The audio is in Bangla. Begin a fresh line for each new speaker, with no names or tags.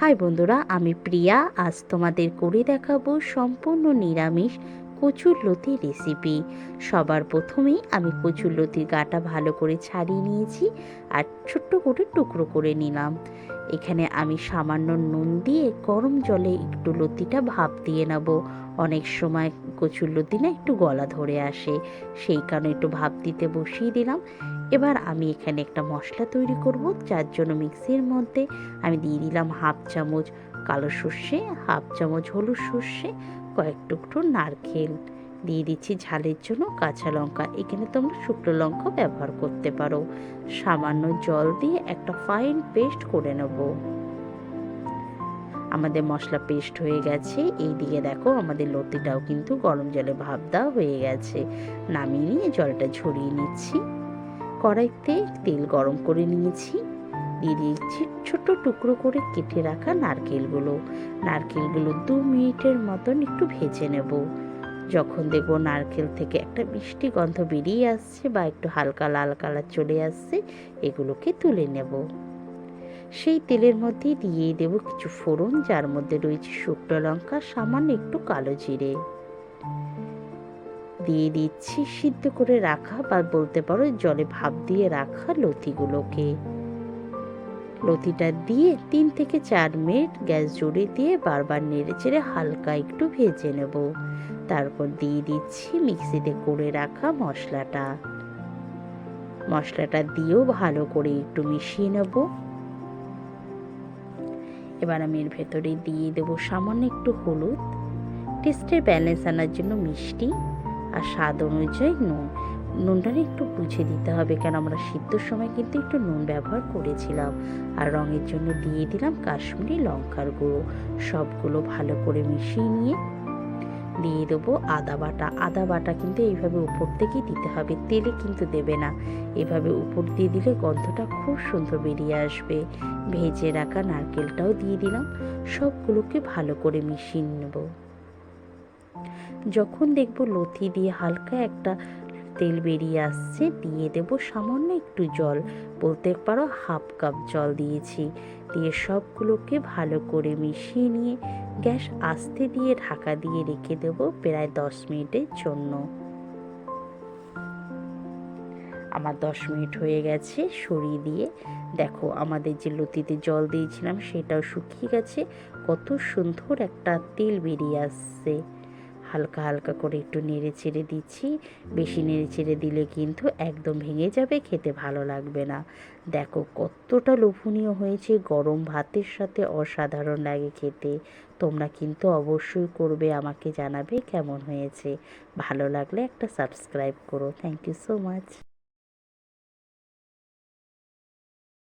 হাই বন্ধুরা, আমি প্রিয়া। আজ তোমাদের করে দেখাবো সম্পূর্ণ নিরামিষ কচুর লতি রেসিপি সবার প্রথমেই আমি কচুর লতির গাটা ভালো করে ছাড়িয়ে নিয়েছি আর ছোট্ট করে টুকরো করে নিলাম। এখানে আমি সামান্য নুন দিয়ে গরম জলে একটু লতিটা ভাপ দিয়ে নেব। অনেক সময় কচুর লতি না একটু গলা ধরে আসে, সেই কারণে একটু ভাপ দিতে বসিয়ে দিলাম। এবার আমি এখানে একটা মশলা তৈরি করব, যার জন্য মিক্সির মধ্যে আমি দিয়ে দিলাম হাফ চামচ কালো সর্ষে, হাফ চামচ হলুদ সর্ষে, কয়েক টুকরো নারকেল। দিয়ে দিচ্ছি ঝালের জন্য কাঁচা লঙ্কা। এখানে তোমরা শুকনো লঙ্কা ব্যবহার করতে পারো। সামান্য জল দিয়ে একটা ফাইন পেস্ট করে নেব। আমাদের মশলা পেস্ট হয়ে গেছে। এই দিকে দেখো আমাদের লতিটাও কিন্তু গরম জলে ভাপ দেওয়া হয়ে গেছে। নামিয়ে নিয়ে জলটা ঝরিয়ে নিচ্ছি। কড়াইতে তেল গরম করে নিয়েছি। দিয়ে দিয়েছি ছোট টুকরো করে কেটে রাখা নারকেলগুলো। নারকেলগুলো দু মিনিটের মতন একটু ভেজে নেব। যখন দেখব নারকেল থেকে একটা মিষ্টি গন্ধ বেরিয়ে আসছে বা একটু হালকা লাল কালার চলে আসছে, এগুলোকে তুলে নেব। সেই তেলের মধ্যে দিয়ে দেব কিছু ফোড়ন, যার মধ্যে রয়েছে শুকনো লঙ্কা, সামান্য একটু কালো জিরে। দিয়ে দিচ্ছি, সিদ্ধ করে রাখা বা বলতে পারো জলে ভাপ দিয়ে রাখা লতিগুলোকে। লতিটা দিয়ে তিন থেকে চার মিনিট গ্যাস জোরে দিয়ে বারবার নেড়ে চেড়ে হালকা একটু ভেজে নেব। তারপর দিয়ে দিচ্ছি মিক্সিতে করে রাখা মশলাটা। মশলাটা দিয়েও ভালো করে একটু মিশিয়ে নেব। এবার আমি এর ভেতরে দিয়ে দেব সামান্য একটু হলুদ। টেস্টের ব্যালেন্স আনার জন্য মিষ্টি। আর স্বাদ অনুযায়ী নুন। নুনটা একটু বুঝে দিতে হবে, কেন আমরা সিদ্ধর সময় কিন্তু একটু নুন ব্যবহার করেছিলাম। আর রঙের জন্য দিয়ে দিলাম কাশ্মীরি লঙ্কার গুঁড়ো। সবগুলো ভালো করে মিশিয়ে নিয়ে দিয়ে দেবো আদা বাটা। আদা বাটা কিন্তু এইভাবে উপর থেকেই দিতে হবে, তেলে কিন্তু দেবে না। এভাবে উপর দিয়ে দিলে গন্ধটা খুব সুন্দর বেরিয়ে আসবে। ভেজে রাখা নারকেলটাও দিয়ে দিলাম। সবগুলোকে ভালো করে মিশিয়ে নেব। যখন দেখব লথি দিয়ে হালকা একটা তেল বেরিয়ে আসছে, দিয়ে দেব সামান্য একটু জল। বলতে পারো হাফ কাপ জল দিয়েছি। দিয়ে সবগুলোকে ভালো করে মিশিয়ে নিয়ে গ্যাস আস্তে দিয়ে ঢাকা দিয়ে রেখে দেব প্রায় দশ মিনিটের জন্য। আমার দশ মিনিট হয়ে গেছে সরিয়ে দিয়ে। দেখো আমাদের যে লতিতে জল দিয়েছিলাম সেটাও শুকিয়ে গেছে। কত সুন্দর একটা তেল বেরিয়ে আসছে। হালকা হালকা করে একটু নেড়ে ছেড়ে দিচ্ছি। বেশি নেড়ে ছেড়ে দিলে কিন্তু একদম ভেঙে যাবে, খেতে ভালো লাগবে না। দেখো কতটা লোভনীয় হয়েছে গরম ভাতের সাথে অসাধারণ লাগে খেতে। তোমরা কিন্তু অবশ্যই করবে, আমাকে জানাবে কেমন হয়েছে। ভালো লাগলে একটা সাবস্ক্রাইব করো। Thank you so much